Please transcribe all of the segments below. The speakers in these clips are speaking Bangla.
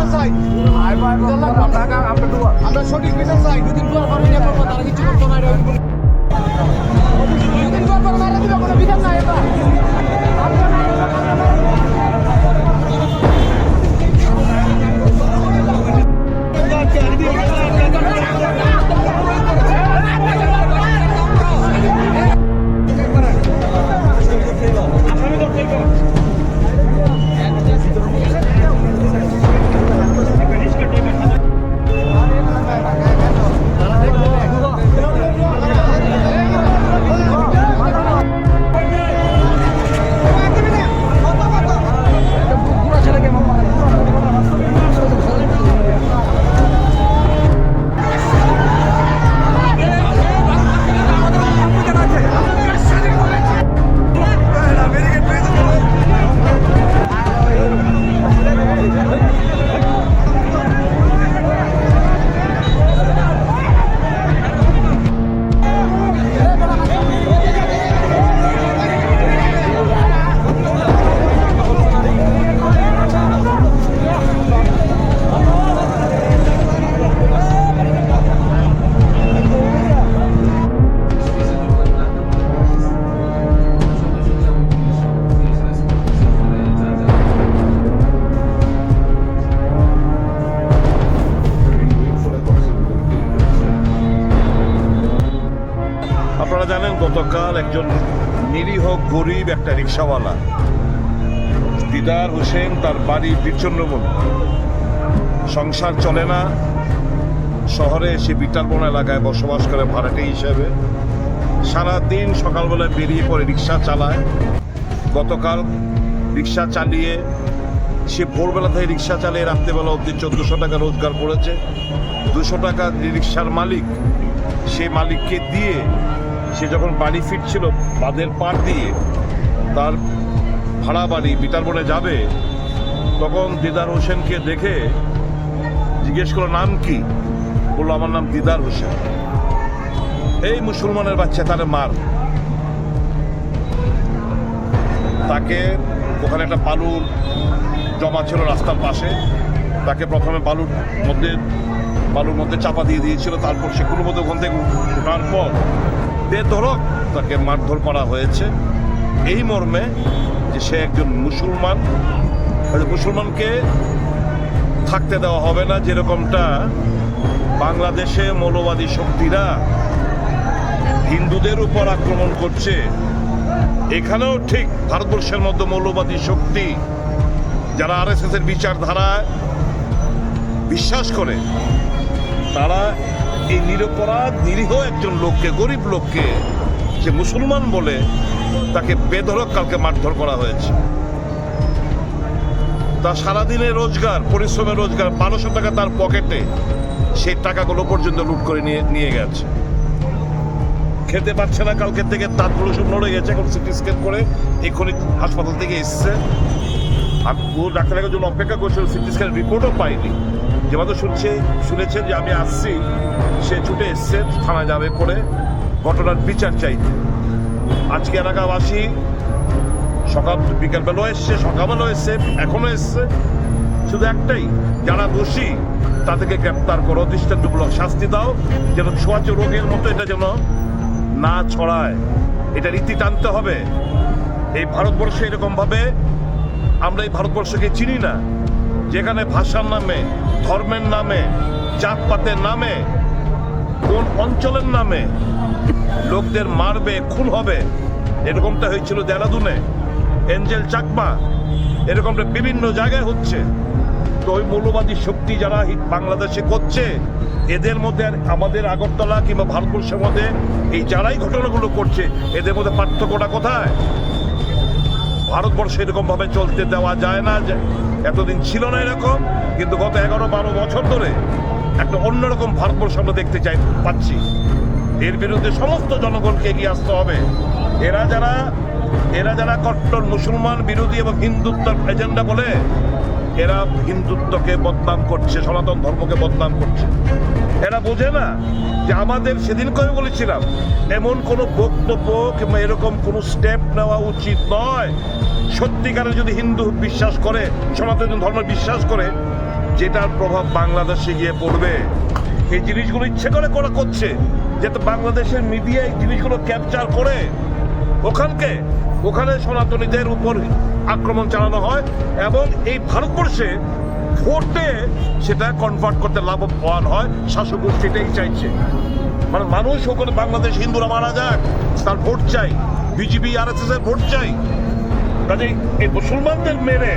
বিচার চাই আমরা সঠিক বিচার চাই দুদিন পর পর করব তারা কিছু করতো এরকম দুদিন। পর পর মারা দিবে কোনো বিচার নাই এবার। গতকাল একজন নিরীহ গরিব একটা রিক্সাওয়ালা। দিদার হোসেন তার বাড়ি বীরচন্দ্রমন সংসার চলে না। শহরে এসে বিটারবন এলাকায় বসবাস করে ভাড়াটে হিসেবে। সারাদিন সকালবেলায় বেরিয়ে পড়ে রিক্সা চালায়। গতকাল রিক্সা চালিয়ে, সে ভোরবেলা থেকে রিক্সা চালিয়ে রাত্রেবেলা অবধি চোদ্দোশো টাকা রোজগার করেছে। দুশো টাকা রিক্সার মালিক, সে মালিককে দিয়ে সে যখন বাড়ি ফিরছিল বাঁধের পার দিয়ে, তার ভাড়া বাড়ি বিটারবনে যাবে, তখন দিদার হোসেনকে দেখে জিজ্ঞেস করল, নাম কি? বলল, আমার নাম দিদার হোসেন। এই মুসলমানের বাচ্চা, তার মার। তাকে ওখানে একটা বালুর জমা ছিল রাস্তার পাশে, তাকে প্রথমে বালুর মধ্যে বালুর মধ্যে চাপা দিয়ে দিয়েছিল, তারপর সেগুলোর মধ্যে ওখান থেকে ওঠার পর বেধরক তাকে মারধর করা হয়েছে। এই মর্মে যে সে একজন মুসলমান মুসলমানকে থাকতে দেওয়া হবে না যেরকমটা বাংলাদেশে মৌলবাদী শক্তিরা হিন্দুদের উপর আক্রমণ করছে। এখানেও ঠিক ভারতবর্ষের মধ্যে মৌলবাদী শক্তি যারা আর এস এর বিচারধারায় বিশ্বাস করে, তারা এই নিরপরাধ, নিরীহ একজন লোককে, গরিব লোককে যে মুসলমান বলে তাকে বেধরক কালকে মারধর করা হয়েছে। তার সারাদিনের রোজগার, পরিশ্রমের রোজগার বারোশো টাকা তার পকেটে, সেই টাকাগুলো পর্যন্ত লুট করে নিয়ে নিয়ে গেছে। খেতে পারছে না কালকের থেকে দাঁতগুলো সব নড়ে গেছে, এখন সিটি স্ক্যান করে এক্ষুনি হাসপাতাল থেকে এসছে। ও ডাক্তারের জন্য অপেক্ষা করছিল সিটি স্ক্যান রিপোর্টও পাইনি যেভাবে শুনছে, শুনেছেন যে আমি আসছি, সে ছুটে এসছে, থানায় যাবে করে ঘটনার বিচার চাইতে। আজকে এলাকাবাসী সকাল বিকালবেলাও এসছে সকালবেলাও এসছে, এখনও এসছে। শুধু একটাই, যারা দোষী, তাদেরকে গ্রেপ্তার করো, দৃষ্টান্তমূলক শাস্তি দাও, যেন ছোঁয়াচে রোগের মতো এটা যেন না ছড়ায়। এটা রীতি টানতে হবে। এই ভারতবর্ষে এরকম ভাবে আমরা এই ভারতবর্ষকে চিনি না। যেখানে ভাষার নামে ধর্মের নামে, জাতপাতের নামে, কোন অঞ্চলের নামে লোকদের মারবে, খুন হবে। এরকমটা হয়েছিল দেরাদুনে। এঞ্জেল চাকমা, এরকমটা বিভিন্ন জায়গায় হচ্ছে। তো ওই মৌলবাদী শক্তি যারা বাংলাদেশে করছে, এদের মধ্যে আমাদের আগরতলা কিংবা ভারতবর্ষের মধ্যে এই যারাই ঘটনাগুলো করছে, এদের মধ্যে পার্থক্যটা কোথায়? ভারতবর্ষে এরকম ভাবে চলতে দেওয়া যায় না যে এতদিন ছিল না এরকম, কিন্তু গত এগারো বারো বছর ধরে একটা অন্যরকম ভারতবর্ষ আমরা দেখতে চাই, পাচ্ছি। এর বিরুদ্ধে সমস্ত জনগণকে এগিয়ে আসতে হবে। এরা যারা এরা যারা কট্টর মুসলমান, বিরোধী এবং হিন্দুত্বর এজেন্ডা বলে, এরা হিন্দুত্বকে বদনাম করছে, সনাতন ধর্মকে বদনাম করছে। এরা বোঝে না যে আমাদের সেদিন করে বলেছিলাম, এমন কোনো বক্তব্য কিংবা এরকম কোনো স্টেপ নেওয়া উচিত নয়। সত্যিকারে যদি হিন্দু বিশ্বাস করে, সনাতন ধর্ম বিশ্বাস করে, যেটার প্রভাব বাংলাদেশে গিয়ে পড়বে। এই জিনিসগুলো ইচ্ছে করে করা করছে, যাতে বাংলাদেশের মিডিয়া এই জিনিসগুলো ক্যাপচার করে। ওখানকে, ওখানে সনাতনীদের উপর আক্রমণ চালানো হয় এবং এই ভারতবর্ষে ভোটে সেটা কনভার্ট করতে লাভবান হয় শাসক সেটাই চাইছে। মানে মানুষ ওখানে বাংলাদেশ হিন্দুরা মারা যাক, তার ভোট চাই। বিজেপি আর এস এর ভোট চাই। কাজে এই মুসলমানদের মেরে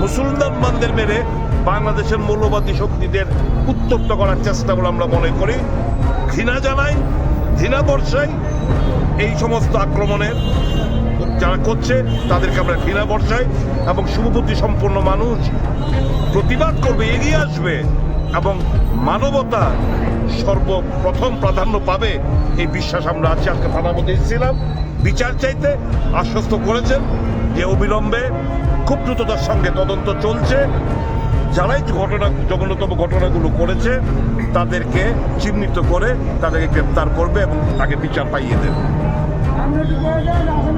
মুসলমানদের মেরে বাংলাদেশের মৌলবাদী শক্তিদের উত্তপ্ত করার চেষ্টা বলে আমরা মনে করি। ঘৃণা জানাই, ঘৃণা বর্ষাই এই সমস্ত আক্রমণের যারা করছে, তাদেরকে আমরা ঘৃণা বর্ষাই এবং শুভবুদ্ধি সম্পন্ন মানুষ প্রতিবাদ করবে, এগিয়ে আসবে এবং মানবতা সর্বপ্রথম প্রাধান্য পাবে। এই বিশ্বাস আমরা আছি। আজকে থানার মধ্যে এসেছিলাম। বিচার চাইতে আশ্বস্ত করেছেন যে অবিলম্বে খুব দ্রুততার সঙ্গে তদন্ত চলছে। যারাই ঘটনা, জঘন্যতম ঘটনাগুলো করেছে, তাদেরকে চিহ্নিত করে তাদেরকে গ্রেপ্তার করবে এবং তাকে বিচার পাইয়ে দেবে।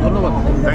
ধন্যবাদ।